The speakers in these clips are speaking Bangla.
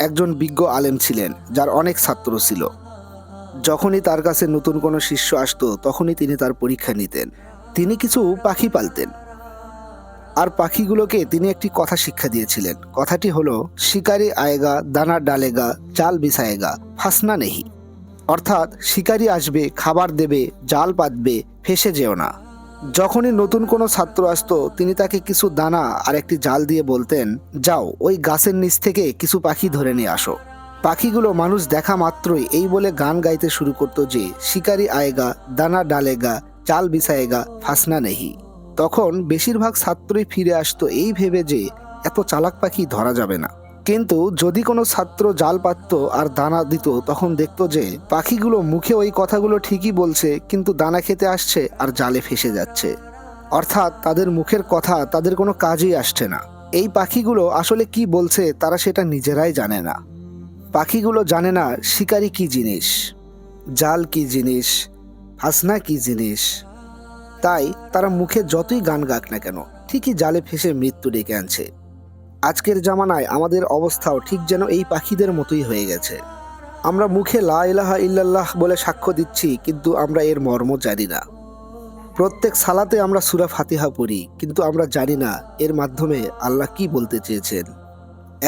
একজন বিজ্ঞ আলেম ছিলেন, যার অনেক ছাত্র ছিল। যখনই তার কাছে নতুন কোনো শিষ্য আসতো, তখনই তিনি তার পরীক্ষা নিতেন। তিনি কিছু পাখি পালতেন। আর পাখিগুলোকে তিনি একটি কথা শিক্ষা দিয়েছিলেন। কথাটি হলো, শিকারি আয়েগা, দানা ডালেগা জাল বিছায়েগা, ফাসনা নেহি। অর্থাৎ, শিকারি আসবে, খাবার দেবে, জাল পাতবে, ফেসে যেও না। যখনই নতুন কোনো ছাত্র আসতো, তিনি তাকে কিছু দানা আর একটি জাল দিয়ে বলতেন, যাও, ওই গাছের নিচ থেকে কিছু পাখি ধরে নিয়ে আসো। পাখিগুলো মানুষ দেখা মাত্রই এই বলে গান গাইতে শুরু করতো যে, শিকারি আয়েগা, দানা ডালেগা, চাল বিছায়েগা ফাসনা নেহি। তখন বেশিরভাগ ছাত্রই ফিরে আসতো এই ভেবে যে, এত চালাক পাখি ধরা যাবে না। কিন্তু যদি কোনো ছাত্র জাল পাততো আর দানা দিত, তখন দেখতো যে পাখিগুলো মুখে ওই কথাগুলো ঠিকই বলছে, কিন্তু দানা খেতে আসছে আর জালে ফেসে যাচ্ছে। অর্থাৎ তাদের মুখের কথা তাদের কোনো কাজেই আসছে না। এই পাখিগুলো আসলে কি বলছে তারা সেটা নিজেরাই জানে না। পাখিগুলো জানে না শিকারি কি জিনিস, জাল কি জিনিস, হাসনা কি জিনিস। তাই তারা মুখে যতই গান গাক না কেন, ঠিকই জালে ফেসে মৃত্যু ডেকে আনছে। আজকের জামানায় আমাদের অবস্থাও ঠিক যেন এই পাখিদের মতোই হয়ে গেছে। আমরা মুখে লা ইলাহা ইল্লাল্লাহ বলে সাক্ষ্য দিচ্ছি, কিন্তু আমরা এর মর্ম জানি না। প্রত্যেক সালাতে আমরা সুরা ফাতিহা পড়ি, কিন্তু আমরা জানি না এর মাধ্যমে আল্লাহ কি বলতে চেয়েছেন।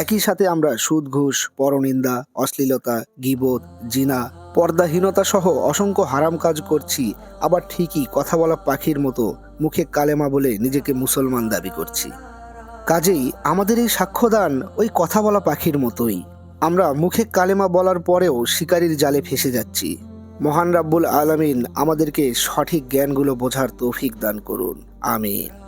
একই সাথে আমরা সুদ, ঘুষ, পরনিন্দা, অশ্লীলতা, গিবত, জিনা, পর্দাহীনতা সহ অসংখ্য হারাম কাজ করছি, আবার ঠিকই কথা বলা পাখির মতো মুখে কালেমা বলে নিজেকে মুসলমান দাবি করছি। কাজেই আমাদের এই সাক্ষ্যদান ওই কথা বলা পাখির মতোই। আমরা মুখে কালেমা বলার পরেও শিকারীর জালে ফেসে যাচ্ছি। মহান রাব্বুল আলমিন আমাদেরকে সঠিক জ্ঞানগুলো বোঝার তৌফিক দান করুন। আমিন।